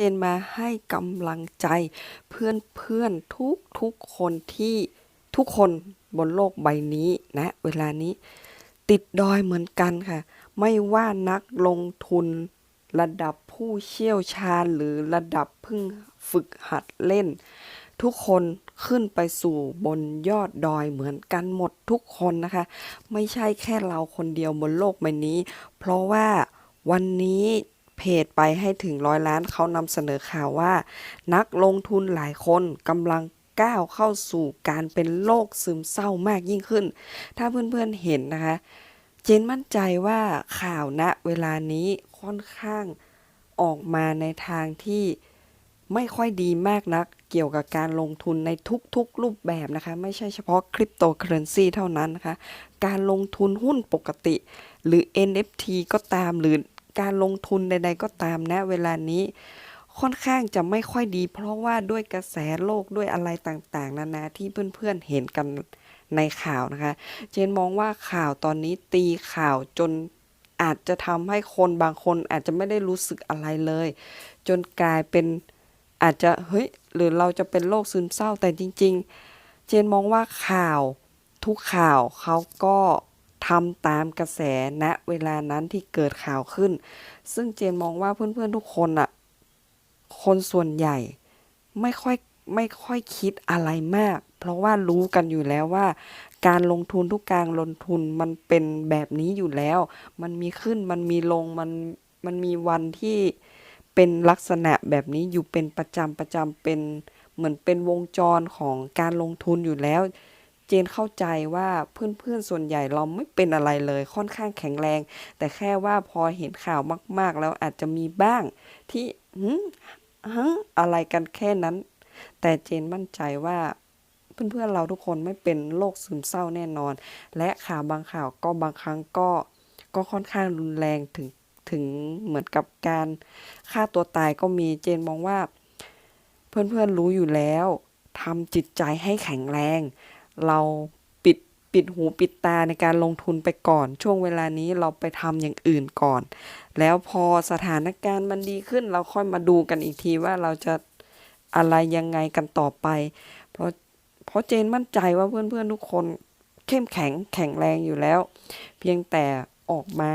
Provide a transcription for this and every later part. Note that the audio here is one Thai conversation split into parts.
เจนมาให้กำลังใจเพื่อนเพื่อนทุกทุกคนที่ทุกคนบนโลกใบนี้นะ เวลานี้ ติดดอยเหมือนกันค่ะ ไม่ว่านักลงทุนระดับผู้เชี่ยวชาญหรือระดับเพิ่งฝึกหัดเล่น ทุกคนขึ้นไปสู่บนยอดดอยเหมือนกันหมดทุกคนนะคะ ไม่ใช่แค่เราคนเดียวบนโลกใบนี้ เพราะว่าวันนี้ เพจไปให้ถึงร้อยล้านเขานำเสนอข่าวว่า นักลงทุนหลายคนกำลังก้าวเข้าสู่การเป็นโรคซึมเศร้ามากยิ่งขึ้น ถ้าเพื่อนๆเห็นนะคะ เจนมั่นใจว่าข่าวณเวลานี้ค่อนข้างออกมาในทางที่ไม่ค่อยดีมากนัก เกี่ยวกับการลงทุนในทุกๆรูปแบบนะคะ ไม่ใช่เฉพาะคริปโตเคอเรนซีเท่านั้นนะคะ การลงทุนหุ้นปกติ หรือ NFT ก็ตามหรือ การลงทุนใด ๆ ก็ตามนะเวลานี้ ค่อนข้างจะไม่ค่อยดี เพราะว่าด้วยกระแสโลกด้วยอะไรต่างๆ นานาที่เพื่อนๆเห็นกันในข่าวนะคะ เจนมองว่าข่าวตอนนี้ตีข่าวจนอาจจะทำให้คนบางคนอาจจะไม่ได้รู้สึกอะไรเลย จนกลายเป็นอาจจะเฮ้ยหรือเราจะเป็นโรคซึมเศร้าแต่จริง ๆ เจนมองว่าข่าวทุกข่าวเขาก็ ทำตามกระแสณเวลานั้นที่เกิดข่าวขึ้น ซึ่งเจนมองว่าเพื่อนๆทุกคนอะคนส่วนใหญ่ไม่ค่อยไม่ค่อยคิดอะไรมาก เพราะว่ารู้กันอยู่แล้วว่า การลงทุนทุกการลงทุนมันเป็นแบบนี้อยู่แล้ว มันมีขึ้นมันมีลงมันมันมีวันที่เป็นลักษณะแบบนี้อยู่เป็นประจำประจำเป็นเหมือนเป็นวงจรของการลงทุนอยู่แล้ว เจนเข้าใจว่าเพื่อนๆส่วนใหญ่เราไม่เป็นอะไรเลยค่อนข้างแข็งแรง แต่แค่ว่าพอเห็นข่าวมาก ๆ แล้วอาจจะมีบ้าง ที่หืฮะอะไรกันแค่นั้น แต่เจนมั่นใจว่าเพื่อนๆเราทุกคนไม่เป็นโรคซึมเศร้าแน่นอน และข่าวบางข่าวก็บางครั้งก็ก็ค่อนข้างรุนแรงถึงถึงเหมือนกับการฆ่าตัวตายก็มีเจนมองว่า เพื่อนๆรู้อยู่แล้วทำจิตใจให้แข็งแรง เราปิดปิดหูปิดตาในการลงทุนไปก่อน ช่วงเวลานี้เราไปทำอย่างอื่นก่อน แล้วพอสถานการณ์มันดีขึ้น เราค่อยมาดูกันอีกทีว่าเราจะอะไรยังไงกันต่อไป เพราะเพราะเจนมั่นใจว่าเพื่อนๆทุกคนเข้มแข็งแข็งแรงอยู่แล้ว เพียงแต่ออกมา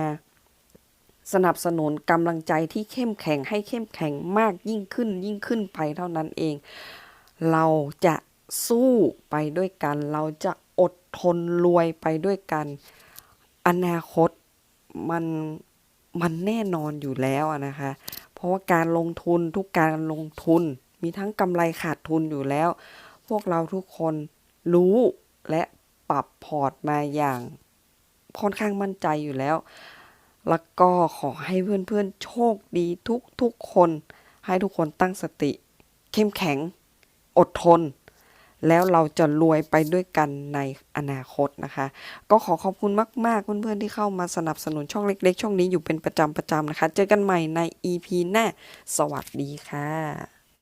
สนับสนุนกำลังใจที่เข้มแข็งให้เข้มแข็งมากยิ่งขึ้นยิ่งขึ้นไปเท่านั้นเอง เราจะ สู้ไปด้วยกัน เราจะอดทนรวยไปด้วยกัน อนาคตมันมันแน่นอนอยู่แล้วนะคะ เพราะว่าการลงทุนทุกการลงทุน มีทั้งกำไรขาดทุนอยู่แล้ว พวกเราทุกคนรู้และปรับพอร์ตมาอย่างค่อนข้างมั่นใจอยู่แล้ว แล้วก็ขอให้เพื่อนๆโชคดีทุกๆคน ให้ทุกคนตั้งสติ เข้มแข็ง อดทน แล้วเราจะรวยไปด้วยกันในอนาคตนะคะ ก็ขอขอบคุณมาก ๆ เพื่อนๆที่เข้ามาสนับสนุนช่องเล็ก ๆ ช่องนี้อยู่เป็นประจำๆนะคะ เจอกันใหม่ใน EP หน้า สวัสดีค่ะ